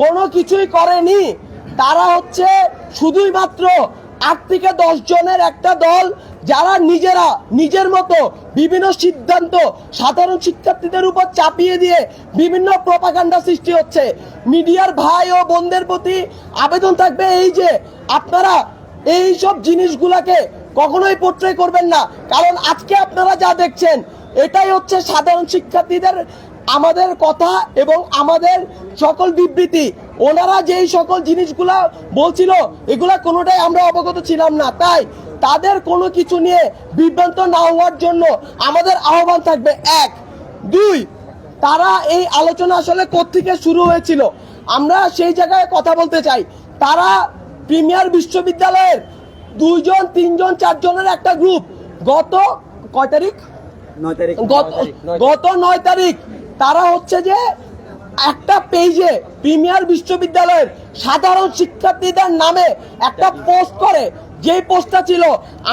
কোনো কিছুই করেনি। তারা হচ্ছে শুধুই মাত্র আট থেকে দশ জনের একটা দল, যারা নিজেরা, নিজের মতো বিভিন্ন সিদ্ধান্ত সাধারণ শিক্ষার্থীদের উপর চাপিয়ে দিয়ে বিভিন্ন প্রপাগান্ডা সৃষ্টি হচ্ছে। মিডিয়ার ভাই ও বোনদের প্রতি আবেদন থাকবে এই যে, আপনারা এই সব জিনিসগুলাকে কখনোই পোট্রে করবেন না। কারণ আজকে আপনারা যা দেখছেন, এটাই হচ্ছে সাধারণ শিক্ষার্থীদের আমাদের কথা এবং আমাদের সকল বিবৃতি। ওনারা যেই সকল জিনিসগুলা বলছিল এগুলা কোনোটাই আমরা অবগত ছিলাম না। তাই তাদের কোনো কিছু নিয়ে বিভ্রান্ত না হওয়ার জন্য আমাদের আহ্বান থাকবে এক। দুই তারা এই আলোচনা আসলে কোত্থেকে শুরু হয়েছিল? আমরা সেই জায়গায় কথা বলতে চাই। তারা প্রিমিয়ার বিশ্ববিদ্যালয়ের দুইজন তিনজন চারজনের একটা গ্রুপ। গত কয় তারিখ? তারিখ। গত- গত নয় তারিখ। তারা হচ্ছে যে একটা পেজে প্রিমিয়ার বিশ্ববিদ্যালয়ের সাধারণ শিক্ষার্থীদের নামে একটা পোস্ট করে। যে পোস্টটা ছিল,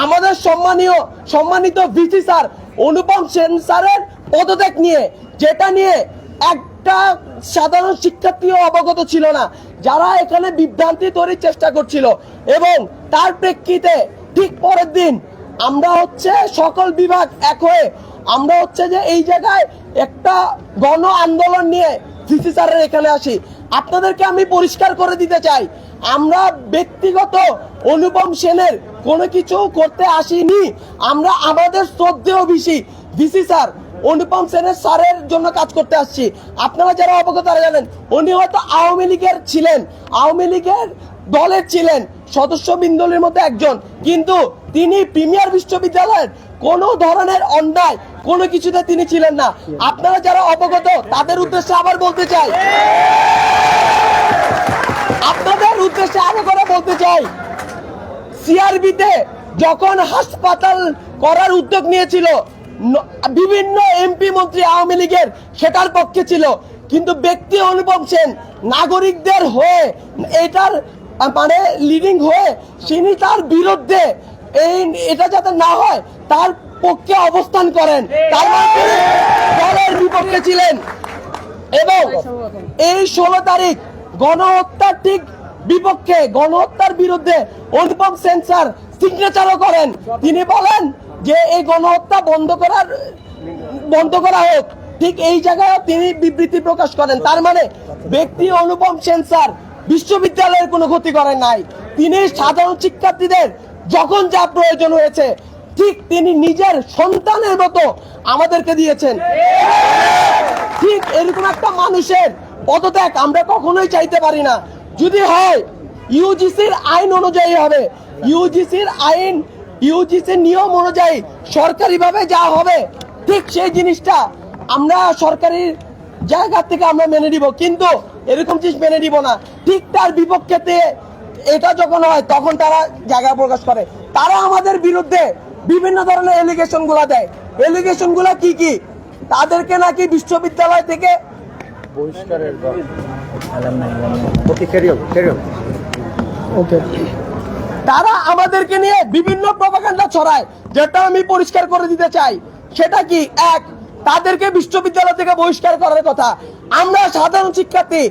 আমাদের সম্মানীয়, সম্মানিত ভিসি স্যার অনুপম সেন স্যারের পদত্যাগ নিয়ে, যেটা নিয়ে একটা সাধারণ শিক্ষার্থীও অবগত ছিল না, যারা এখানে বিভ্রান্তি তৈরির চেষ্টা করছিল। এবং তার প্রেক্ষিতে ঠিক পরের দিন আমরা হচ্ছে সকল বিভাগ এক হয়ে, আমরা হচ্ছে যে এই জায়গায় একটা গণ আন্দোলন নিয়ে ভিসি স্যারের এখানে আসি। আপনাদেরকে আমি পরিষ্কার করে দিতে চাই, আমরা ব্যক্তিগত অনুপম সেনের কোনো কিছু করতে আসিনি। আমরা আমাদের শ্রদ্ধেয় ভিসি ভিসি স্যার, অনুপম সেনের স্যারের জন্য কাজ করতে আসছি। আপনারা যারা অবগত তারা জানেন, উনি হয়তো আওয়ামী লীগের ছিলেন, আওয়ামী লীগের দলের ছিলেন সদস্য বিন্দলের মধ্যে একজন। কিন্তু তিনি প্রিমিয়ার বিশ্ববিদ্যালয়ের কোনো ধরনের অন্যায় কোনো কিছুতে তিনি ছিলেন না। আপনারা যারা অবগত, তাদের উদ্দেশ্যে আবার বলতে চাই। আপনাদের উদ্দেশ্যে আরও করে বলতে চাই। সিআরবিতে যখন হাসপাতাল করার উদ্যোগ নিয়েছিল বিভিন্ন এমপি মন্ত্রী আওয়ামী লীগের, সেটার পক্ষে ছিল। কিন্তু ব্যক্তি অনুপম সেন, নাগরিকদের হয়ে, এটার মানে লিডিং হয়ে, তিনি তার বিরুদ্ধে, এই, এটা যাতে না হয়, তার পক্ষে অবস্থান করেন। মানে দলের বিপক্ষে ছিলেন। এবং এই ষোলো তারিখ গণহত্যার ঠিক বিপক্ষে, গণহত্যার বিরুদ্ধে অনুপম সেন্সার সিগনেচারও করেন। তিনি বলেন যে এই গণহত্যা বন্ধ করার, বন্ধ করা হোক। ঠিক এই জায়গায় তিনি বিবৃতি প্রকাশ করেন। তার মানে ব্যক্তি অনুপম সেন্সার বিশ্ববিদ্যালয়ের কোনো ক্ষতি করেন নাই। তিনি সাধারণ শিক্ষার্থীদের যখন যা প্রয়োজন হয়েছে ঠিক তিনি নিজের সন্তানের মতো আমাদেরকে দিয়েছেন। ঠিক এরকম একটা মানুষের পদত্যাগ আমরা কখনোই চাইতে পারি না। যদি হয়, ইউজিসির আইন অনুযায়ী হবে। ইউজিসির আইন, ইউজিসির নিয়ম অনুযায়ী সরকারিভাবে যা হবে, ঠিক সেই জিনিসটা আমরা সরকারি জায়গা থেকে আমরা মেনে নিব। কিন্তু এরকম জিনিস মেনে নিব না। ঠিক তার বিপক্ষেতে এটা যখন হয়, তখন তারা জায়গা প্রকাশ করে। তারা আমাদের বিরুদ্ধে বিভিন্ন ধরনের এলিগেশনগুলা দেয়। এলিগেশনগুলা কি কি? তাদেরকে নাকি বিশ্ববিদ্যালয় থেকে বহিষ্কারের ওকে তারা আমাদেরকে নিয়ে বিভিন্ন প্রপাগান্ডা ছড়ায় যেটা আমি পরিষ্কার করে দিতে চাই। সেটা কি? এক তাদেরকে বিশ্ববিদ্যালয় থেকে বহিষ্কার করার কথা। আমরা সাধারণ শিক্ষার্থী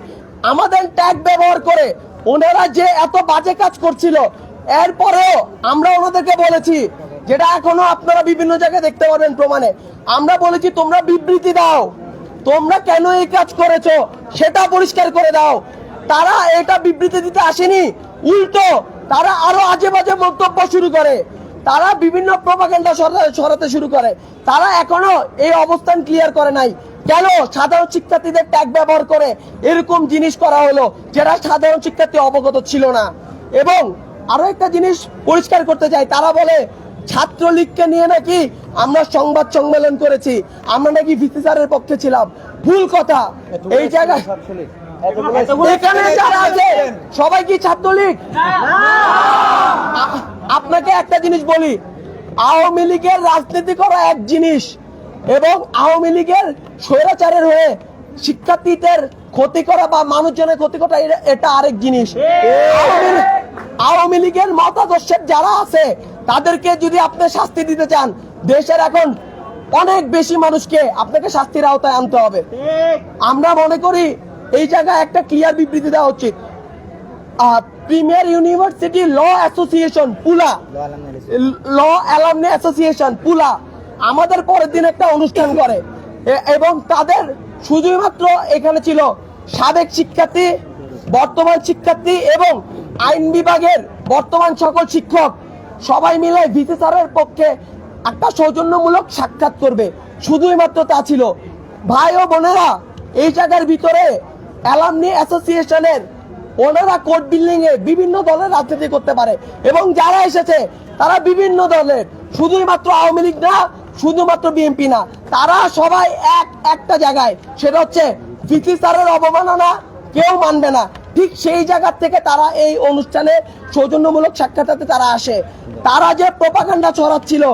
আমাদের ট্যাগ ব্যবহার করে ওনারা যে এত বাজে কাজ করছিল এরপরেও আমরা ওনাদেরকে বলেছি যেটা এখনও আপনারা বিভিন্ন জায়গায় দেখতে পারবেন প্রমাণে। আমরা বলেছি, তোমরা বিবৃতি দাও। তোমরা কেন এই কাজ করেছ? সেটা পরিষ্কার করে দাও। তারা এটা বিবৃতি দিতে আসেনি। উল্টো, তারা আরও আজে বাজে মন্তব্য শুরু করে। তারা বিভিন্ন প্রপাগান্ডা সরাতে শুরু করে। তারা এখনও এই অবস্থান ক্লিয়ার করে নাই। কেন? সাধারণ শিক্ষার্থীদের ট্যাগ ব্যবহার করে এরকম জিনিস করা হলো যেটা সাধারণ শিক্ষার্থী অবগত ছিল না। এবং আরও একটা জিনিস পরিষ্কার করতে চাই, তারা বলে ছাত্রলীগকে নিয়ে নাকি আমরা সংবাদ সম্মেলন করেছি আমরা নাকি ভিসি স্যারের পক্ষে ছিলাম। ভুল কথা। এই জায়গায় এখানে যারা আছে সবাই কি ছাত্রলীগ? আপনাকে একটা জিনিস বলি আওয়ামী লীগের রাজনীতি করা এক জিনিস এবং আওয়ামী লীগের স্বৈরাচারের হয়ে শিক্ষার্থীদের ক্ষতি করা বা মানুষজনের ক্ষতি করা এটা- এটা আরেক জিনিস। আওয়ামী লীগের মতাদর্শের যারা আছে তাদেরকে যদি আপনি শাস্তি দিতে চান, দেশের এখন অনেক বেশি মানুষকে আপনাকে শাস্তির আওতায় আনতে হবে। আমরা মনে করি এই জায়গায় একটা ক্লিয়ার বিবৃতি দেওয়া উচিত। প্রিমিয়ার ইউনিভার্সিটি ল অ্যাসোসিয়েশন পুলা ল অ্যালামনি অ্যাসোসিয়েশন পুলা আমাদের পরের দিন একটা অনুষ্ঠান করে। এবং তাদের শুধুই মাত্র এখানে ছিল সাবেক শিক্ষার্থী, বর্তমান শিক্ষার্থী এবং আইন বিভাগের বর্তমান সকল শিক্ষক। সবাই মিলে ভিসি স্যারের পক্ষে একটা সৌজন্যমূলক সাক্ষাৎ করবে। শুধুই মাত্র তা ছিল। ভাই ও বোনেরা, এই জায়গার ভিতরে অ্যালামনি অ্যাসোসিয়েশনের ওনারা কোর্ট বিল্ডিং এ বিভিন্ন দলের রাজনীতি করতে পারে এবং যারা এসেছে, তারা বিভিন্ন দলের। শুধুই মাত্র আওয়ামী লীগ না, শুধুমাত্র বিএনপি না, তারা সবাই এক একটা জায়গায়। সেটা হচ্ছে, ভিসি স্যারের অবমাননা কেউ মানবে না। ঠিক সেই জায়গা থেকে তারা এই অনুষ্ঠানে সৌজন্যমূলক সাক্ষাৎতে তারা আসে। তারা যে প্রপাকাণ্ডা ছড়াচ্ছিল,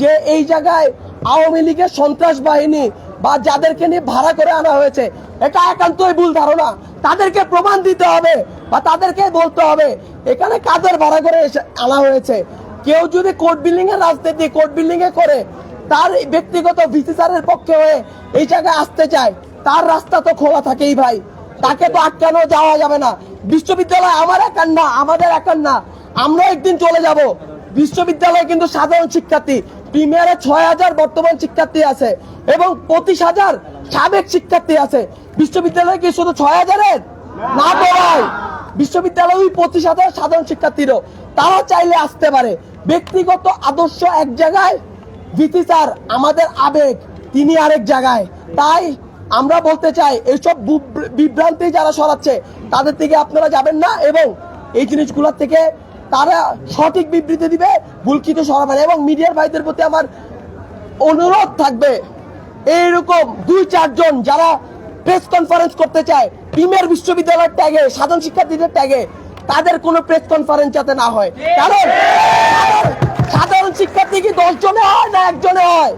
যে এই জায়গায় আওয়ামী লীগের সন্ত্রাস বাহিনী বা যাদেরকে নিয়ে ভাড়া করে আনা হয়েছে, এটা একান্তই ভুল ধারণা। তাদেরকে প্রমাণ দিতে হবে বা তাদেরকে বলতে হবে, এখানে কাদের ভাড়া করে আনা হয়েছে? কেউ যদি কোর্ট বিল্ডিং এর রাজনীতি, কোর্ট বিল্ডিং এ করে তার ব্যক্তিগত ভিসিসারের পক্ষে হয়ে এই জায়গায় আসতে চায়, তার রাস্তা তো খোলা থাকেই ভাই। তাকে তো আটকানো যাওয়া যাবে না? বিশ্ববিদ্যালয় আমার একার না আমাদের একার না আমরা একদিন চলে যাব। বিশ্ববিদ্যালয়ে কিন্তু সাধারণ শিক্ষার্থী। প্রিমিয়ারে ছয় হাজার বর্তমান শিক্ষার্থী আছে এবং পঁচিশ হাজার সাবেক শিক্ষার্থী আছে। বিশ্ববিদ্যালয়ে কি শুধু ছয় হাজারের? না তো বিশ্ববিদ্যালয় ওই পঁচিশ হাজার সাধারণ শিক্ষার্থীরও। তারা চাইলে আসতে পারে। ব্যক্তিগত আদর্শ এক জায়গায়। ভিতি স্যার, আমাদের আবেগ, তিনি আরেক জায়গায়। তাই আমরা বলতে চাই, এইসব বিভ্রান্তি যারা সরাচ্ছে তাদের থেকে আপনারা যাবেন না এবং এই জিনিসগুলোর থেকে তারা সঠিক বিবৃতি দিবে ভুল কিছু সরাবে না। এবং মিডিয়ার ভাইদের প্রতি আমার অনুরোধ থাকবে, এইরকম দুই, চারজন যারা প্রেস কনফারেন্স করতে চায় প্রিমিয়ার বিশ্ববিদ্যালয়ের ট্যাগে সাধারণ শিক্ষার্থীদের ট্যাগে তাদের কোনো প্রেস কনফারেন্স যাতে না হয়। কারণ শিক্ষার্থী কি দশ জনে হয় না একজনে হয়?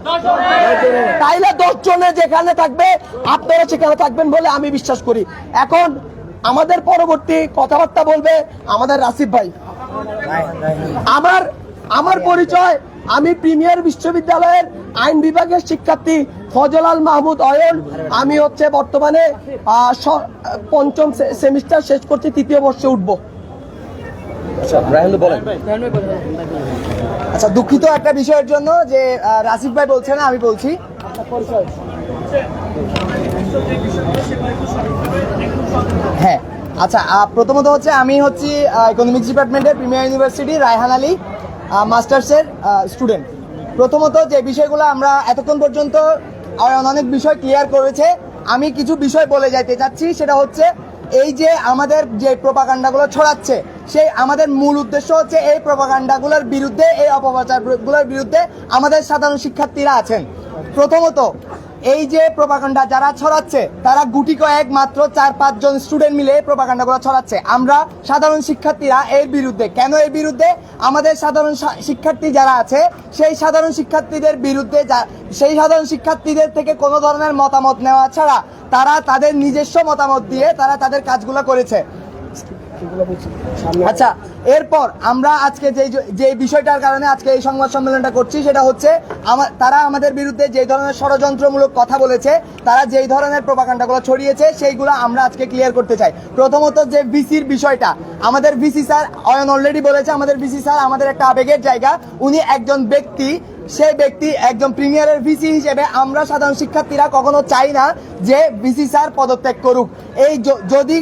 তাইলে দশ জনে যেখানে থাকবে, আপনারা সেখানে থাকবেন বলে আমি বিশ্বাস করি। এখন আমাদের পরবর্তী কথাবার্তা বলবে আমাদের রাসিফ ভাই। আমার আমার পরিচয়, আমি প্রিমিয়ার বিশ্ববিদ্যালয়ের আইন বিভাগের শিক্ষার্থী ফজলাল মাহমুদ অয়ন। আমি হচ্ছে বর্তমানে পঞ্চম সেমিস্টার শেষ করছি, তৃতীয় বর্ষে উঠবো। আচ্ছা দুঃখিত একটা বিষয়ের জন্য যে রাসিফ ভাই বলছে না, আমি বলছি। হ্যাঁ আচ্ছা প্রথমত হচ্ছে আমি হচ্ছি ইকোনমিক্স ডিপার্টমেন্টের প্রিমিয়ার ইউনিভার্সিটি রায়হান আলী মাস্টার্সের স্টুডেন্ট প্রথমত যে বিষয়গুলো আমরা এতক্ষণ পর্যন্ত অনেক বিষয় ক্লিয়ার করেছে, আমি কিছু বিষয় বলে যাইতে চাচ্ছি, সেটা হচ্ছে এই যে আমাদের যে প্রপাকাণ্ডাগুলো ছড়াচ্ছে, সেই আমাদের মূল উদ্দেশ্য হচ্ছে এই প্রপাকাণ্ডাগুলোর বিরুদ্ধে, এই অপপ্রচারগুলোর বিরুদ্ধে আমাদের সাধারণ শিক্ষার্থীরা আছেন। প্রথমত এই যে প্রপাকাণ্ডা যারা ছড়াচ্ছে, তারা গুটি কয়েক মাত্র চার পাঁচজন স্টুডেন্ট মিলে এই প্রপাকাণ্ডাগুলো ছড়াচ্ছে। আমরা সাধারণ শিক্ষার্থীরা এর বিরুদ্ধে, কেন এর বিরুদ্ধে? আমাদের সাধারণ শিক্ষার্থী যারা আছে, সেই সাধারণ শিক্ষার্থীদের বিরুদ্ধে সেই সাধারণ শিক্ষার্থীদের থেকে কোনো ধরনের মতামত নেওয়া ছাড়া তারা তাদের নিজস্ব মতামত দিয়ে তারা তাদের কাজগুলো করেছে। আচ্ছা এরপর আমরা আজকে যে যে বিষয়টার কারণে আজকে এই সংবাদ সম্মেলনটা করছি, সেটা হচ্ছে আমার তারা আমাদের বিরুদ্ধে যে ধরনের ষড়যন্ত্রমূলক কথা বলেছে, তারা যেই ধরনের প্রপাকাণ্ডাগুলো ছড়িয়েছে, সেইগুলো আমরা আজকে ক্লিয়ার করতে চাই। প্রথমত যে ভিসির বিষয়টা, আমাদের ভিসি স্যার অয়ন অলরেডি বলেছে, আমাদের ভিসি স্যার আমাদের একটা আবেগের জায়গা, উনি একজন ব্যক্তি সেই ব্যক্তি একজন প্রিমিয়ারের ভিসি হিসেবে আমরা সাধারণ শিক্ষার্থীরা কখনো চাই না যে ভিসি স্যার পদত্যাগ করুক। এই যদি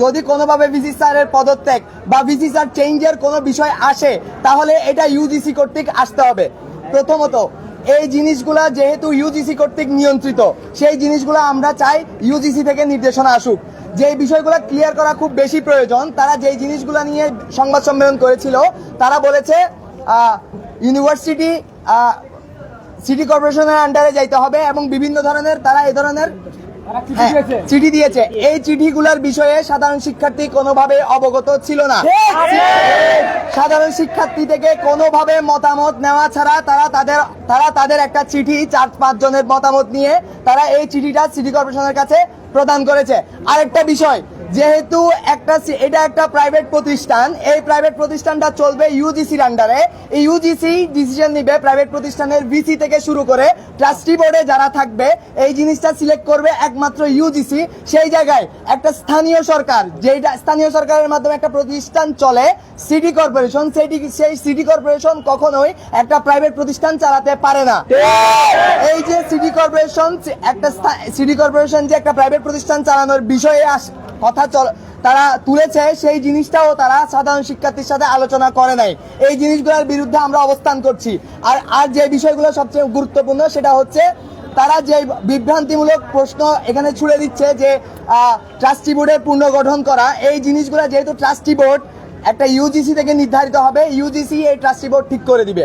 যদি কোনোভাবে ভিসি স্যারের পদত্যাগ বা ভিসি স্যার চেঞ্জের কোনো বিষয় আসে, তাহলে এটা ইউজিসি কর্তৃক আসতে হবে। প্রথমত, এই জিনিসগুলা যেহেতু ইউজিসি কর্তৃক নিয়ন্ত্রিত, সেই জিনিসগুলো আমরা চাই ইউজিসি থেকে নির্দেশনা আসুক। যে বিষয়গুলো ক্লিয়ার করা খুব বেশি প্রয়োজন, তারা যেই জিনিসগুলো নিয়ে সংবাদ সম্মেলন করেছিল, তারা বলেছে ইউনিভার্সিটি সিটি কর্পোরেশনের আন্ডারে যাইতে হবে এবং বিভিন্ন ধরনের, তারা এই ধরনের চিঠি দিয়েছে। এই চিঠিগুলোর বিষয়ে সাধারণ শিক্ষার্থী কোনোভাবে অবগত ছিল না। সাধারণ শিক্ষার্থী থেকে কোনোভাবে মতামত নেওয়া ছাড়া তারা তাদের তারা তাদের একটা চিঠি চার পাঁচ জনের মতামত নিয়ে তারা এই চিঠিটা সিটি কর্পোরেশনের কাছে প্রদান করেছে। আরেকটা বিষয় যেহেতু একটা এটা একটা প্রাইভেট প্রতিষ্ঠান, এই প্রাইভেট প্রতিষ্ঠানটা চলবে ইউজিসির আন্ডারে এই ইউজিসি ডিসিশন নিবে প্রাইভেট প্রতিষ্ঠানের ভিসি থেকে শুরু করে ট্রাস্টি বোর্ডে যারা থাকবে, এই জিনিসটা সিলেক্ট করবে একমাত্র ইউজিসি সেই জায়গায় একটা স্থানীয় সরকার যেটা স্থানীয় সরকারের মাধ্যমে একটা প্রতিষ্ঠান চলে সিটি কর্পোরেশন সেটি সেই সিটি কর্পোরেশন কখনোই একটা প্রাইভেট প্রতিষ্ঠান চালাতে পারে না। এই যে সিটি কর্পোরেশন একটা সিটি কর্পোরেশন যে একটা প্রাইভেট প্রতিষ্ঠান চালানোর বিষয়ে আস- কথা চল, তারা তুলেছে, সেই জিনিসটাও তারা সাধারণ শিক্ষার্থীর সাথে আলোচনা করে নাই। এই জিনিসগুলোর বিরুদ্ধে আমরা অবস্থান করছি। আর আর যে বিষয়গুলো সবচেয়ে গুরুত্বপূর্ণ সেটা হচ্ছে তারা যে বিভ্রান্তিমূলক প্রশ্ন এখানে ছুড়ে দিচ্ছে যে ট্রাস্টি বোর্ডের পুনর্গঠন করা, এই জিনিসগুলো যেহেতু ট্রাস্টি বোর্ড, একটা ইউজিসি থেকে নির্ধারিত হবে ইউজিসি এই ট্রাস্টি বোর্ড ঠিক করে দিবে।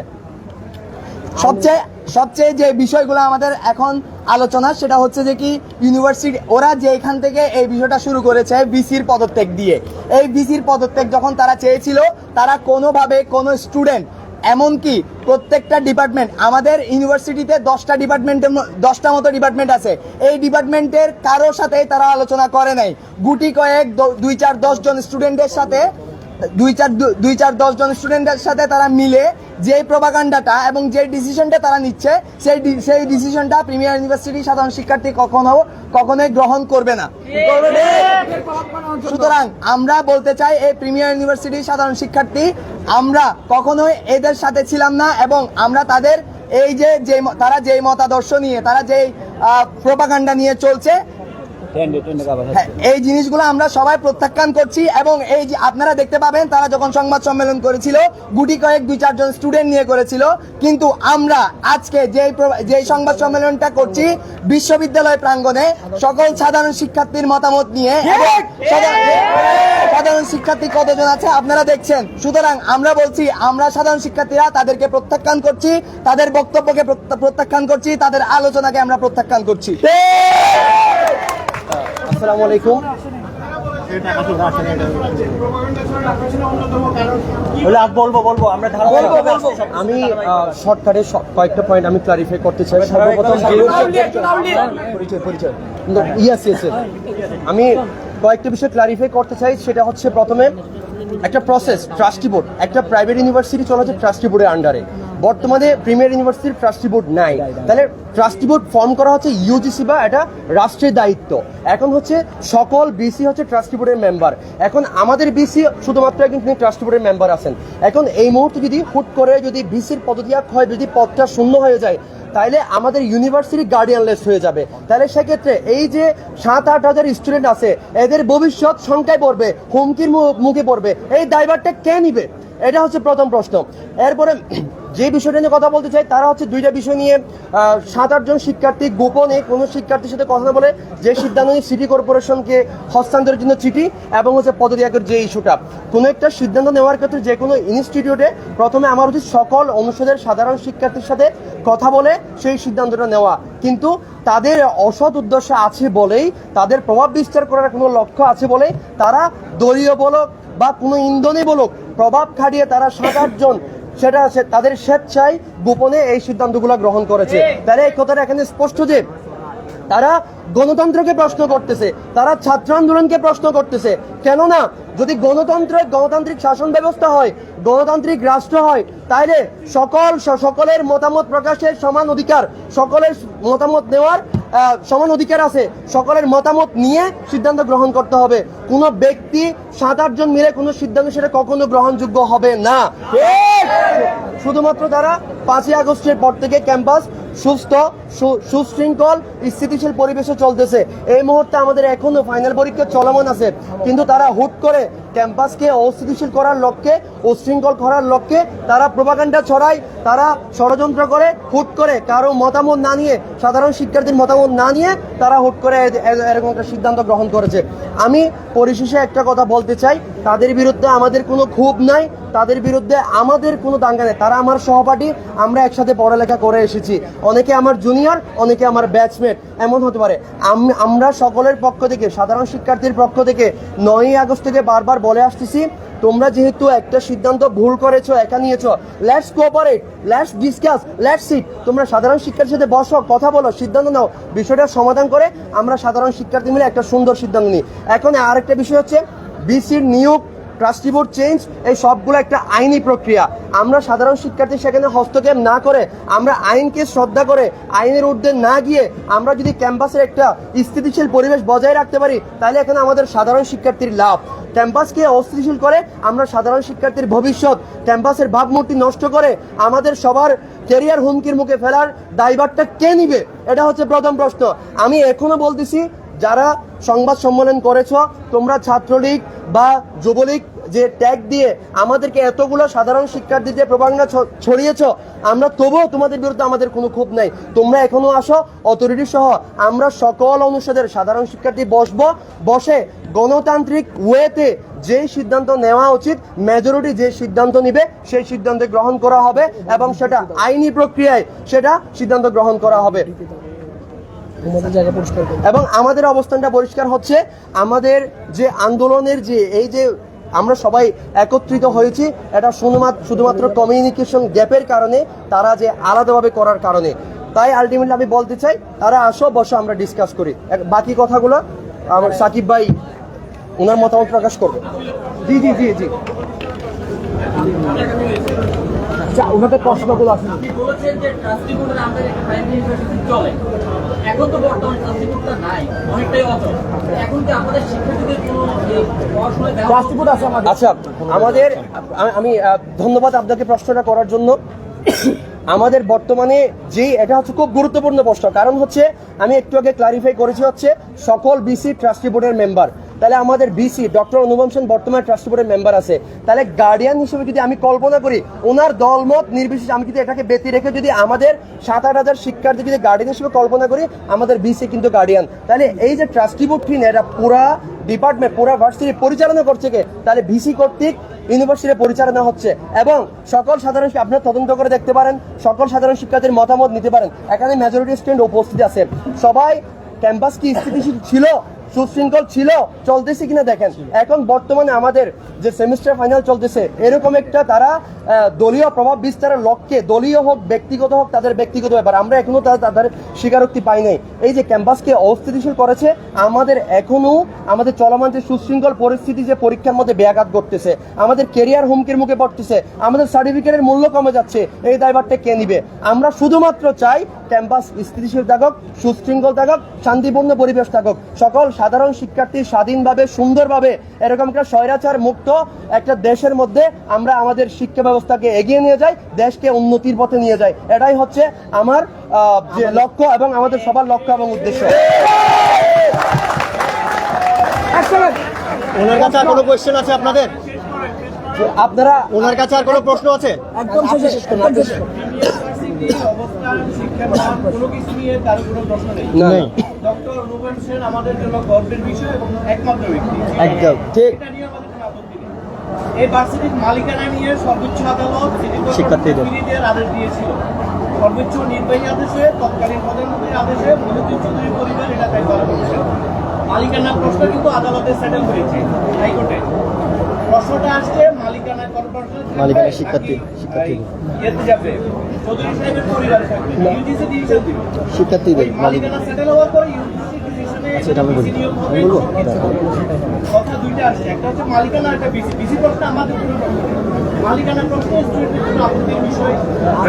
সবচেয়ে সবচেয়ে যে বিষয়গুলো আমাদের এখন আলোচনা, সেটা হচ্ছে যে কি ইউনিভার্সিটি ওরা যে এখান থেকে এই বিষয়টা শুরু করেছে ভিসির পদত্যাগ দিয়ে। এই ভিসির পদত্যাগ যখন তারা চেয়েছিল, তারা কোনোভাবে কোনো স্টুডেন্ট এমনকি প্রত্যেকটা ডিপার্টমেন্ট আমাদের ইউনিভার্সিটিতে দশটা ডিপার্টমেন্টের দশটা মতো ডিপার্টমেন্ট আছে। এই ডিপার্টমেন্টের কারোর সাথেই তারা আলোচনা করে নাই। গুটি কয়েক দুই চার, দশ জন স্টুডেন্টের সাথে দুই চার দুই চার দশ জন স্টুডেন্টের সাথে তারা মিলে যে প্রভাকাণ্ডাটা এবং যে ডিসিশনটা তারা নিচ্ছে, সেই সেই ডিসিশনটা প্রিমিয়ার ইউনিভার্সিটি সাধারণ শিক্ষার্থী কখনো, কখনোই গ্রহণ করবে না। সুতরাং আমরা বলতে চাই, এই প্রিমিয়ার ইউনিভার্সিটি সাধারণ শিক্ষার্থী, আমরা কখনোই এদের সাথে ছিলাম না এবং আমরা তাদের এই যে তারা যেই মতাদর্শ নিয়ে, তারা যেই প্রপাগান্ডা নিয়ে চলছে এই জিনিসগুলো আমরা সবাই প্রত্যাখ্যান করছি এবং এই যে আপনারা দেখতে পাবেন তারা যখন সংবাদ সম্মেলন করেছিল গুটি কয়েক দুই চারজন স্টুডেন্ট নিয়ে করেছিল। কিন্তু আমরা আজকে যেই যেই সংবাদ সম্মেলনটা করছি বিশ্ববিদ্যালয় প্রাঙ্গণে সকল সাধারণ শিক্ষার্থীর মতামত নিয়ে সাধারণ- সাধারণ শিক্ষার্থী কতজন আছে আপনারা দেখছেন। সুতরাং আমরা বলছি আমরা সাধারণ শিক্ষার্থীরা তাদেরকে প্রত্যাখ্যান করছি তাদের বক্তব্যকে প্রত্যা- প্রত্যাখ্যান করছি তাদের আলোচনাকে আমরা প্রত্যাখ্যান করছি। আসসালামু আলাইকুম। বলব বলব আমরা ধারাবাহিক- বলব, বলব। আমি শর্টকাটে কয়েকটা পয়েন্ট আমি ক্লারিফাই করতে চাই। সর্বপ্রথম পরিচয় পরিচয়। ইয়েস ইয়েস আমি কয়েকটা বিষয় ক্লারিফাই করতে চাই সেটা হচ্ছে প্রথমে একটা প্রসেস ট্রাস্টি বোর্ড একটা প্রাইভেট ইউনিভার্সিটি চলে হচ্ছে ট্রাস্টি বোর্ডের আন্ডারে বর্তমানে প্রিমিয়ার ইউনিভার্সিটির ট্রাস্টি বোর্ড নাই। তাহলে ট্রাস্টি বোর্ড ফর্ম করা হচ্ছে ইউজিসি বা এটা রাষ্ট্রের দায়িত্ব। এখন হচ্ছে সকল বিসি হচ্ছে ট্রাস্টি বোর্ডের মেম্বার এখন আমাদের বিসি শুধুমাত্র একজন তিনি ট্রাস্টি বোর্ডের মেম্বার আছেন। এখন এই মুহূর্তে যদি হুট করে যদি বিসির পদত্যাগ হয়, যদি পদটা শূন্য হয়ে যায় তাইলে আমাদের ইউনিভার্সিটি গার্ডিয়ানলেস হয়ে যাবে। তাহলে সেক্ষেত্রে এই যে সাত আট হাজার স্টুডেন্ট আছে, এদের ভবিষ্যৎ সংখ্যায় পড়বে, হুমকির মুখে পড়বে। এই দায়ভারটা কে নিবে? এটা হচ্ছে প্রথম প্রশ্ন। এরপরে যে বিষয়টা নিয়ে কথা বলতে চাই, তারা হচ্ছে দুইটা বিষয় নিয়ে সাত, আটজন শিক্ষার্থী গোপনে কোনো শিক্ষার্থীর সাথে কথা বলে যে সিদ্ধান্ত নিয়ে সিটি কর্পোরেশনকে হস্তান্তরের জন্য চিঠি এবং হচ্ছে পদত্যাগের যে ইস্যুটা। কোনো একটা সিদ্ধান্ত নেওয়ার ক্ষেত্রে যে কোনো ইনস্টিটিউটে প্রথমে আমার উচিত সকল অনুষদের সাধারণ শিক্ষার্থীর সাথে কথা বলে সেই সিদ্ধান্তটা নেওয়া। কিন্তু তাদের অসৎ উদ্দেশ্য আছে বলেই, তাদের প্রভাব বিস্তার করার কোনো লক্ষ্য আছে বলেই তারা দলীয় বলক বা কোনো ইন্ধনে বলক, প্রভাব খাটিয়ে তারা সাত, আটজন সেটা সে- তাদের স্বেচ্ছায় গোপনে এই সিদ্ধান্তগুলো গ্রহণ করেছে। তাহলে এই কথাটা এখানে স্পষ্ট যে তারা গণতন্ত্রকে প্রশ্ন করতেছে তারা ছাত্র আন্দোলনকে প্রশ্ন করতেছে। কেননা যদি গণতন্ত্র গণতান্ত্রিক শাসন ব্যবস্থা হয় গণতান্ত্রিক রাষ্ট্র হয় তাইলে সকল সকলের মতামত প্রকাশের সমান অধিকার সকলের মতামত নেওয়ার সমান অধিকার আছে। সকলের মতামত নিয়ে সিদ্ধান্ত গ্রহণ করতে হবে। কোনো ব্যক্তি সাত আটজন মিলে কোনো সিদ্ধান্ত সেটা কখনো গ্রহণযোগ্য হবে না। শুধুমাত্র তারা পাঁচই আগস্টের পর থেকে ক্যাম্পাস সুস্থ সুশৃঙ্খল, স্থিতিশীল পরিবেশে চলতেছে। এই মুহূর্তে আমাদের এখনও ফাইনাল পরীক্ষা চলমান আছে। কিন্তু তারা হুট করে ক্যাম্পাসকে অস্থিতিশীল করার লক্ষ্যে উশৃঙ্খল করার লক্ষ্যে তারা প্রোপাগান্ডা ছড়ায়, তারা ষড়যন্ত্র করে, হুট করে কারও মতামত না নিয়ে, সাধারণ শিক্ষার্থীর মতামত না নিয়ে তারা হুট করে এরকম একটা সিদ্ধান্ত গ্রহণ করেছে। আমি পরিশেষে একটা কথা বলতে চাই, তাদের বিরুদ্ধে আমাদের কোনো ক্ষোভ নাই, তাদের বিরুদ্ধে আমাদের কোনো দাঙ্গা নেই। তারা আমার সহপাঠী, আমরা একসাথে পড়ালেখা করে এসেছি। অনেকে আমার জুনিয়র, অনেকে আমার ব্যাচমেট। এমন হতে পারে। আম- আমরা সকলের পক্ষ থেকে, সাধারণ শিক্ষার্থীর পক্ষ থেকে নয়ই আগস্ট থেকে বারবার বলে আসতেছি, তোমরা যেহেতু একটা সিদ্ধান্ত ভুল করেছ, একা নিয়েছো let's cooperate let's discuss let's sit তোমরা সাধারণ শিক্ষার্থীর সাথে বসো, কথা বলো, সিদ্ধান্ত নাও। বিষয়টার সমাধান করে আমরা সাধারণ শিক্ষার্থী মিলে একটা সুন্দর সিদ্ধান্ত নিই। এখন আরেকটা বিষয় হচ্ছে বিসির নিয়োগ ট্রাস্টি বোর্ড চেঞ্জ এই সবগুলো একটা আইনি প্রক্রিয়া। আমরা সাধারণ শিক্ষার্থী সেখানে হস্তক্ষেপ না করে, আমরা আইনকে শ্রদ্ধা করে, আইনের ঊর্ধ্বে না গিয়ে আমরা যদি ক্যাম্পাসের একটা স্থিতিশীল পরিবেশ বজায় রাখতে পারি, তাহলে এখানে আমাদের সাধারণ শিক্ষার্থীর লাভ। ক্যাম্পাসকে অস্থিতিশীল করে, আমরা সাধারণ শিক্ষার্থীর ভবিষ্যৎ ক্যাম্পাসের ভাবমূর্তি নষ্ট করে আমাদের সবার ক্যারিয়ার হুমকির মুখে ফেলার দায়ভারটা কে নিবে? এটা হচ্ছে প্রথম প্রশ্ন। আমি এখনও বলতেছি, যারা সংবাদ সম্মেলন করেছ, তোমরা ছাত্রলীগ বা যুবলীগ যে ট্যাগ দিয়ে আমাদেরকে এতগুলো সাধারণ শিক্ষার্থীদের প্রবাঙ্গা ছড়িয়েছ আমরা তবুও তোমাদের বিরুদ্ধে আমাদের কোনো ক্ষোভ নাই। তোমরা এখনও আসো অথরিটি সহ আমরা সকল অনুষদের সাধারণ শিক্ষার্থী বসবো। বসে গণতান্ত্রিক ওয়েতে যে সিদ্ধান্ত নেওয়া উচিত মেজরিটি যে সিদ্ধান্ত নিবে সেই সিদ্ধান্ত গ্রহণ করা হবে এবং সেটা আইনি প্রক্রিয়ায় সেটা সিদ্ধান্ত গ্রহণ করা হবে। এবং আমাদের অবস্থানটা পরিষ্কার হচ্ছে আমাদের যে আন্দোলনের যে এই যে আমরা সবাই একত্রিত হয়েছি। এটা শুধুমাত্র শুধুমাত্র কমিউনিকেশন গ্যাপের কারণে, তারা যে আলাদাভাবে করার কারণে। তাই আলটিমেটলি আমি বলতে চাই, তারা আসো, বসো, আমরা ডিসকাস করি। বাকি কথাগুলো আমার সাকিব ভাই ওনার মতামত প্রকাশ করবে। জি জি জি জি। আচ্ছা ওনাদের প্রশ্নগুলো আছে। আপনি বলেছেন যে ট্রাস্টি বোর্ডের আন্ডারে একটা প্রাইমারি ইউনিভার্সিটি চলে এখন তো বর্তমানে ট্রাস্টি বোর্ডটা নাই অনেকটাই অচল। এখন কি আমাদের শিক্ষার্থীদের কোনো পড়াশোনায় ট্রাস্টি বোর্ড আছে আমাদের। আচ্ছা আমাদের আমি- আমি ধন্যবাদ আপনাকে প্রশ্নটা করার জন্য। আমাদের বর্তমানে যে এটা হচ্ছে খুব গুরুত্বপূর্ণ প্রশ্ন। কারণ হচ্ছে আমি একটু আগে ক্লারিফাই করেছি হচ্ছে সকল বিসি ট্রাস্টি বোর্ডের মেম্বার তাহলে আমাদের বিসি ডক্টর অনুপম সেন বর্তমানে ট্রাস্টি বোর্ডের মেম্বার আছে। তাহলে গার্ডিয়ান হিসেবে যদি আমি কল্পনা করি, ওনার দলমত নির্বিশেষে আমি যদি এটাকে ব্যতি রেখে যদি আমাদের সাত আট হাজার শিক্ষার্থী যদি গার্ডিয়ান হিসেবে কল্পনা করি, আমাদের বিসি কিন্তু গার্ডিয়ান তাহলে এই যে ট্রাস্টি বোর্ড ফিন এটা পুরা ডিপার্টমেন্ট পুরা ভার্সিটি পরিচালনা করছে কে? তাহলে ভিসি কর্তৃক ইউনিভার্সিটি পরিচালনা হচ্ছে। এবং সকল সাধারণ আপনারা তদন্ত করে দেখতে পারেন, সকল সাধারণ শিক্ষার্থীর মতামত নিতে পারেন। এখানে মেজরিটি স্টুডেন্ট উপস্থিত আছে। সবাই ক্যাম্পাস কি স্থিতিশীল ছিল? সুশৃঙ্খল ছিল, চলতেছে কিনা দেখেন। এখন বর্তমানে আমাদের যে সেমিস্টার ফাইনাল চলতেছে, এরকম একটা তারা দলীয় প্রভাব বিস্তারের লক্ষ্যে দলীয় হোক, ব্যক্তিগত হোক, তাদের ব্যক্তিগত ব্যাপার। আমরা এখনও তারা তাদের স্বীকারোক্তি পাই নাই। এই যে ক্যাম্পাসকে অস্থিতিশীল করেছে, আমাদের এখনও আমাদের চলমান যে সুশৃঙ্খল পরিস্থিতি যে পরীক্ষার মধ্যে ব্যাঘাত ঘটতেছে, আমাদের কেরিয়ার হুমকির মুখে পড়তেছে, আমাদের সার্টিফিকেটের মূল্য কমে যাচ্ছে, এই দায়ভারটা কে নিবে? আমরা শুধুমাত্র চাই ক্যাম্পাস স্থিতিশীল থাকুক, সুশৃঙ্খল থাকুক, শান্তিপূর্ণ পরিবেশ থাকুক। সকল সাধারণ শিক্ষার্থী স্বাধীনভাবে সুন্দরভাবে এরকম একটা স্বৈরাচার মুক্ত একটা দেশের মধ্যে আমরা আমাদের শিক্ষা ব্যবস্থাকে এগিয়ে নিয়ে যাই দেশকে উন্নতির পথে নিয়ে যাই। এটাই হচ্ছে আমার যে লক্ষ্য এবং আমাদের সবার লক্ষ্য এবং উদ্দেশ্য। ওনার কাছে আর কোনো কোয়েশ্চেন আছে আপনাদের? আপনারা ওনার কাছে আর কোনো প্রশ্ন আছে? একদম শেষ করুন একদম শেষ করুন। অবস্থান শিক্ষাদান কোনো কিছু নিয়ে তার কোনো প্রশ্ন নেই না। ডক্টর অনুপম সেন আমাদের জন্য গর্বের বিষয় এবং একমাত্র ব্যক্তি। একদম ঠিক। এটা নিয়ে আমাদের কোনো আপত্তি নেই। এই ভার্সিটির মালিকানা নিয়ে সর্বোচ্চ আদালত শিক্ষার্থীদের। আদেশ দিয়েছিল। সর্বোচ্চ নির্বাহী আদেশে তৎকালীন প্রধানমন্ত্রীর আদেশে মনুদ্দিন চৌধুরী পরিবার এটা তাই করা মালিকানা প্রশ্ন কিন্তু আদালতে সেটেল হয়েছে হাইকোর্টে। প্রশ্নটা আসছে মালিকানা কর্পোরেশন মালিকানা শিক্ষার্থী- শিক্ষার্থী। যাবে? চৌধুরী সাহেবের পরিবার থাকবে। ইউজিসি ডিসিশন দিবে। শিক্ষার্থীদের মালিকানা সেটেল হওয়ার পর ইউজিসি ডিসিশনে এটা আমি বলি। আমি বলব? কথা দুইটা আসছে। একটা হচ্ছে মালিকানা একটা বিসি বিসি প্রশ্ন আমাদের কোনো প্রশ্ন নেই। মালিকানা প্রশ্ন স্টুডেন্টের কোনো আপত্তির বিষয়।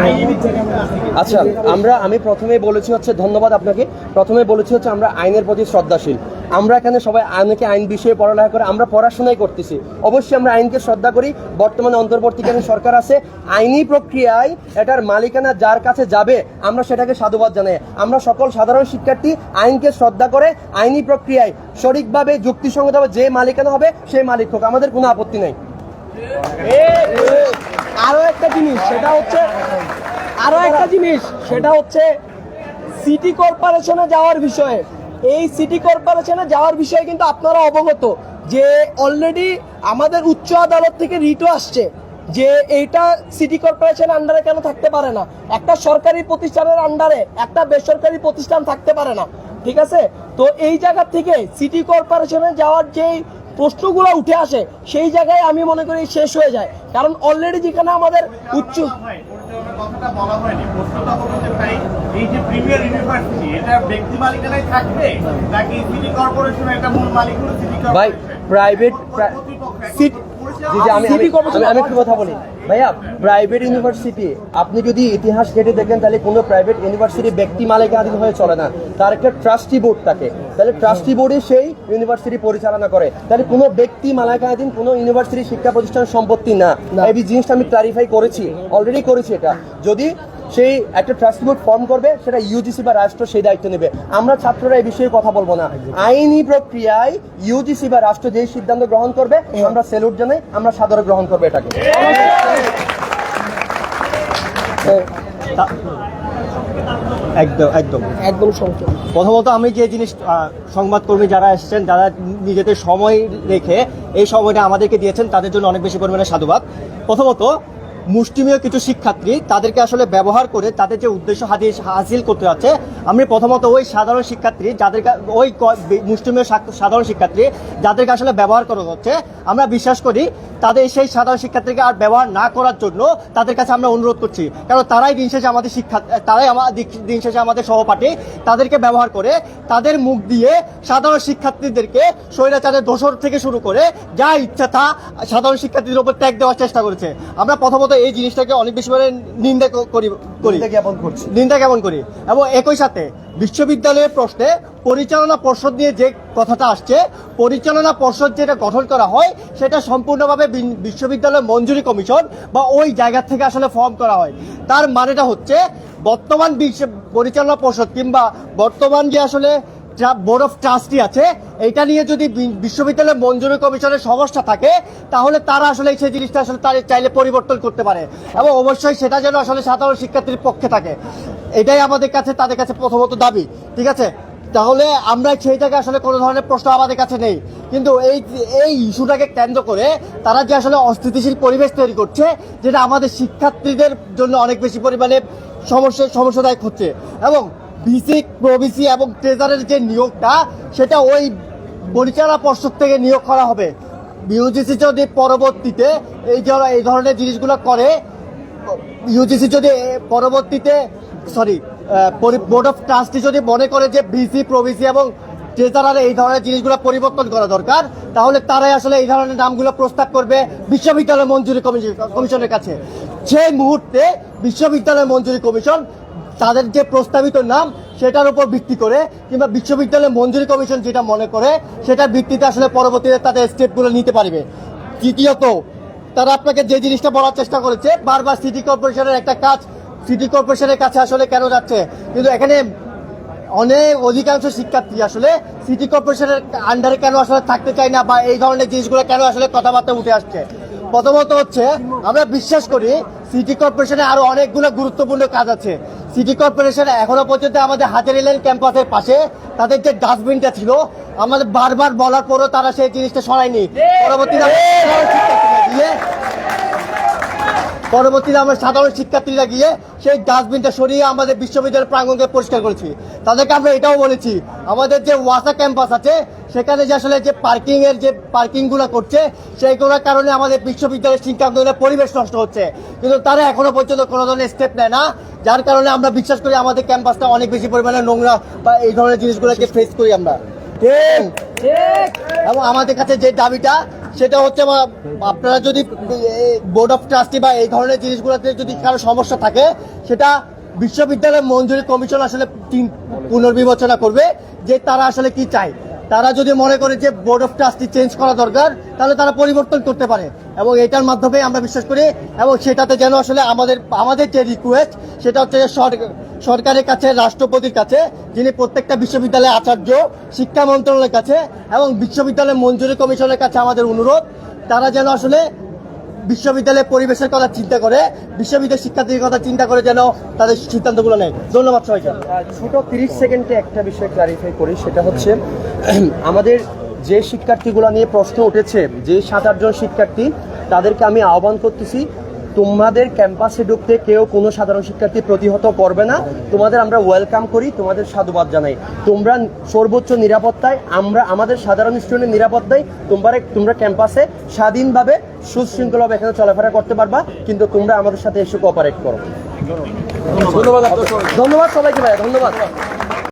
আইনি দিক থেকে আমরা আসি কিনা। আচ্ছা আমরা আমি প্রথমে বলেছি হচ্ছে ধন্যবাদ আপনাকে। প্রথমে বলেছি হচ্ছে আমরা আইনের প্রতি শ্রদ্ধাশীল। আমরা এখানে সবাই অনেকে আইন বিষয়ে পড়ালেখা করে, আমরা পড়াশোনাই করতেছি। অবশ্যই আমরা আইনকে শ্রদ্ধা করি। বর্তমানে অন্তর্বর্তীকালীন সরকার আছে। আইনি প্রক্রিয়ায় এটার মালিকানা যার কাছে যাবে, আমরা সেটাকে সাধুবাদ জানাই। আমরা সকল সাধারণ শিক্ষার্থী আইনকে শ্রদ্ধা করে আইনি প্রক্রিয়ায় সঠিকভাবে, যুক্তিসঙ্গতভাবে যে মালিকানা হবে, সেই মালিক হোক। আমাদের কোনো আপত্তি নেই। আরও একটা জিনিস, সেটা হচ্ছে, আরও একটা জিনিস, সেটা হচ্ছে সিটি কর্পোরেশনে যাওয়ার বিষয়ে। এই সিটি কর্পোরেশনে যাওয়ার বিষয়ে কিন্তু আপনারা অবগত যে অলরেডি আমাদের উচ্চ আদালত থেকে রিটও আসছে যে এইটা সিটি কর্পোরেশনের আন্ডারে কেন থাকতে পারে না? একটা সরকারি প্রতিষ্ঠানের আন্ডারে একটা বেসরকারি প্রতিষ্ঠান থাকতে পারে না। ঠিক আছে? তো এই জায়গা থেকে সিটি কর্পোরেশনে যাওয়ার যেই প্রশ্নগুলো উঠে আসে সেই জায়গায় আমি মনে করি শেষ হয়ে যায়। কারণ অলরেডি যেখানে আমাদের উচ্চ ভাই, প্রাইভেট কথাটা বলা হয়নি। প্রশ্নটা হলো যে ভাই, এই যে প্রিমিয়ার ইউনিভার্সিটি এটা ব্যক্তি মালিকানায় থাকবে? নাকি সিটি জি জি আমি একটু কথা বলি। ভাইয়া প্রাইভেট ইউনিভার্সিটি আপনি যদি ইতিহাস ঘেটে দেখেন তাহলে কোনো প্রাইভেট ইউনিভার্সিটি ব্যক্তি হয়ে চলে না। তার একটা ট্রাস্টি বোর্ড থাকে। তাহলে ট্রাস্টি বোর্ডে সেই ইউনিভার্সিটি পরিচালনা করে। তাহলে কোনো ব্যক্তি কোনো ইউনিভার্সিটি শিক্ষা প্রতিষ্ঠান সম্পত্তি না। এই জিনিসটা আমি ক্লারিফাই করেছি। অলরেডি করেছি এটা। যদি সেই একটা ট্রাস্টি বোর্ড ফর্ম করবে সেটা ইউজিসি বা রাষ্ট্র সেই দায়িত্ব নেবে। আমরা ছাত্ররা এই বিষয়ে কথা বলব না। আইনি প্রক্রিয়ায় ইউজিসি বা রাষ্ট্র যেই সিদ্ধান্ত গ্রহণ করবে আমরা সেলুট জানাই আমরা সাদরে গ্রহণ করব এটাকে। একদম একদম। একদম প্রথমত আমি যে জিনিস সংবাদকর্মী যারা এসেছেন যারা নিজেদের সময় রেখে এই সময়টা আমাদেরকে দিয়েছেন তাদের জন্য অনেক বেশি পরিমাণে সাধুবাদ। প্রথমত মুষ্টিমেয় কিছু শিক্ষার্থী তাদেরকে আসলে ব্যবহার করে তাদের যে উদ্দেশ্য হাসিল করতে যাচ্ছে, আমি প্রথমত ওই সাধারণ শিক্ষার্থী যাদের ওই মুষ্টিমেয় সাধারণ শিক্ষার্থী যাদেরকে আসলে ব্যবহার করা হচ্ছে, আমরা বিশ্বাস করি তাদের সেই সাধারণ শিক্ষার্থীকে আর ব্যবহার না করার জন্য তাদের কাছে আমরা অনুরোধ করছি। কারণ তারাই দিন শেষে আমাদের শিক্ষা তারাই আমার দিন শেষে আমাদের সহপাঠী, তাদেরকে ব্যবহার করে তাদের মুখ দিয়ে সাধারণ শিক্ষার্থীদেরকে স্বৈরাচারের দোষর থেকে শুরু করে যা ইচ্ছা তা সাধারণ শিক্ষার্থীদের উপর ত্যাগ দেওয়ার চেষ্টা করেছে। আমরা প্রথমত এই জিনিসটাকে অনেক বেশি করে নিন্দা করি করি। জ্ঞাপন করছি। নিন্দা জ্ঞাপন করি। এবং একই সাথে বিশ্ববিদ্যালয়ের প্রশ্নে পরিচালনা পর্ষদ নিয়ে যে কথাটা আসছে পরিচালনা পর্ষদ যেটা গঠন করা হয় সেটা সম্পূর্ণভাবে বিশ্ববিদ্যালয় মঞ্জুরি কমিশন বা ওই জায়গা থেকে আসলে ফর্ম করা হয়। তার মানেটা হচ্ছে বর্তমান পরিচালনা পর্ষদ কিংবা বর্তমান যে আসলে বোর্ড অফ ট্রাস্টি আছে এটা নিয়ে যদি বিশ্ববিদ্যালয় মঞ্জুরি কমিশনের সমস্যা থাকে, তাহলে তারা আসলে সেই জিনিসটা আসলে তারা চাইলে পরিবর্তন করতে পারে। এবং অবশ্যই সেটা যেন আসলে সাধারণ শিক্ষার্থীর পক্ষে থাকে। এটাই আমাদের কাছে, তাদের কাছে প্রথমত দাবি, ঠিক আছে? তাহলে আমরা সেই আসলে কোনো ধরনের প্রশ্ন আমাদের কাছে নেই। কিন্তু এই এই ইস্যুটাকে কেন্দ্র করে তারা যে আসলে অস্থিতিশীল পরিবেশ তৈরি করছে, যেটা আমাদের শিক্ষার্থীদের জন্য অনেক বেশি পরিমাণে সমস্যা, সমস্যাদায়ক হচ্ছে। এবং ভিসি প্রভিসি এবং ট্রেজারের যে নিয়োগটা, সেটা ওই পরিচালনা পর্ষদ থেকে নিয়োগ করা হবে। ইউজিসি যদি পরবর্তীতে এই এই ধরনের জিনিসগুলো করে ইউজিসি যদি পরবর্তীতে সরি বোর্ড অফ ট্রাস্টি যদি মনে করে যে ভিসি প্রভিসি এবং ট্রেজারার এই ধরনের জিনিসগুলো পরিবর্তন করা দরকার, তাহলে তারাই আসলে এই ধরনের নামগুলো প্রস্তাব করবে বিশ্ববিদ্যালয় মঞ্জুরি কমিশন- কমিশনের কাছে। সেই মুহূর্তে বিশ্ববিদ্যালয় মঞ্জুরি কমিশন তাদের যে প্রস্তাবিত নাম, সেটার উপর ভিত্তি করে কিংবা বিশ্ববিদ্যালয় মঞ্জুরি কমিশন যেটা মনে করে, সেটার ভিত্তিতে আসলে পরবর্তীতে তাদের স্টেপগুলো নিতে পারবে। তৃতীয়ত, তারা আপনাকে যে জিনিসটা বলার চেষ্টা করেছে, বারবার সিটি কর্পোরেশনের একটা কাজ, সিটি কর্পোরেশনের কাছে আসলে কেন যাচ্ছে? কিন্তু এখানে অনেক অধিকাংশ শিক্ষার্থী আসলে সিটি কর্পোরেশনের আন্ডারে কেন আসলে থাকতে চায় না বা এই ধরনের জিনিসগুলো কেন আসলে কথাবার্তা উঠে আসছে? প্রথমত হচ্ছে আমরা বিশ্বাস করি সিটি কর্পোরেশনে আরও অনেকগুলো গুরুত্বপূর্ণ কাজ আছে। সিটি কর্পোরেশন এখনও পর্যন্ত আমাদের হাজারি লেন ক্যাম্পাসের পাশে তাদের যে ডাস্টবিনটা ছিল আমাদের বারবার বলার পরও তারা সেই জিনিসটা সরায়নি। পরবর্তী পরবর্তীতে আমরা সাধারণ শিক্ষার্থীরা গিয়ে সেই ডাস্টবিনটা সরিয়ে আমাদের বিশ্ববিদ্যালয়ের প্রাঙ্গণকে পরিষ্কার করেছি। তাদেরকে আমরা এটাও বলেছি আমাদের যে ওয়াসা ক্যাম্পাস আছে সেখানে যে আসলে যে পার্কিং এর যে পার্কিংগুলো করছে সেইগুলোর কারণে আমাদের বিশ্ববিদ্যালয়ের শিক্ষাঙ্গনের পরিবেশ নষ্ট হচ্ছে। কিন্তু তারা এখনও পর্যন্ত কোনো ধরনের স্টেপ নেয় না যার কারণে আমরা বিশ্বাস করি আমাদের ক্যাম্পাসটা অনেক বেশি পরিমাণে নোংরা বা এই ধরনের জিনিসগুলোকে ফেস করি আমরা। এবং আমাদের কাছে যে দাবিটা সেটা হচ্ছে আপনারা যদি বোর্ড অফ ট্রাস্টি বা এই ধরনের জিনিসগুলোতে যদি কারও সমস্যা থাকে, সেটা বিশ্ববিদ্যালয় মঞ্জুরি কমিশন আসলে পুনর্বিবেচনা করবে যে তারা আসলে কি চায়। তারা যদি মনে করে যে বোর্ড অফ ট্রাস্টি চেঞ্জ করা দরকার, তাহলে তারা পরিবর্তন করতে পারে। এবং এটার মাধ্যমে আমরা বিশ্বাস করি, এবং সেটাতে যেন আসলে আমাদের আমাদের যে রিকোয়েস্ট সেটা হচ্ছে সরকারের কাছে, রাষ্ট্রপতির কাছে, যিনি প্রত্যেকটা বিশ্ববিদ্যালয়ের আচার্য, শিক্ষা মন্ত্রণালয়ের কাছে, এবং বিশ্ববিদ্যালয় মঞ্জুরি কমিশনের কাছে আমাদের অনুরোধ, তারা যেন আসলে বিশ্ববিদ্যালয়ের পরিবেশের কথা চিন্তা করে বিশ্ববিদ্যালয় শিক্ষার্থীর কথা চিন্তা করে যেন তাদের সিদ্ধান্তগুলো নেয়। ধন্যবাদ সবাইকে। ছোট তিরিশ সেকেন্ডে একটা বিষয় ক্লারিফাই করি, সেটা হচ্ছে আমাদের যে শিক্ষার্থীগুলো নিয়ে প্রশ্ন উঠেছে, যে সাত আটজন শিক্ষার্থী, তাদেরকে আমি আহ্বান করতেছি তোমাদের ক্যাম্পাসে ঢুকতে কেউ কোনো সাধারণ শিক্ষার্থী প্রতিহত করবে না। তোমাদের আমরা ওয়েলকাম করি তোমাদের সাধুবাদ জানাই। তোমরা সর্বোচ্চ নিরাপত্তায় আমরা আমাদের সাধারণ স্টুডেন্টের নিরাপত্তায় তোমরা তোমরা ক্যাম্পাসে স্বাধীনভাবে সুশৃঙ্খলভাবে এখানে চলাফেরা করতে পারবা কিন্তু তোমরা আমাদের সাথে এসে কোঅপারেট করো। ধন্যবাদ ধন্যবাদ সবাইকে ভাইয়া ধন্যবাদ।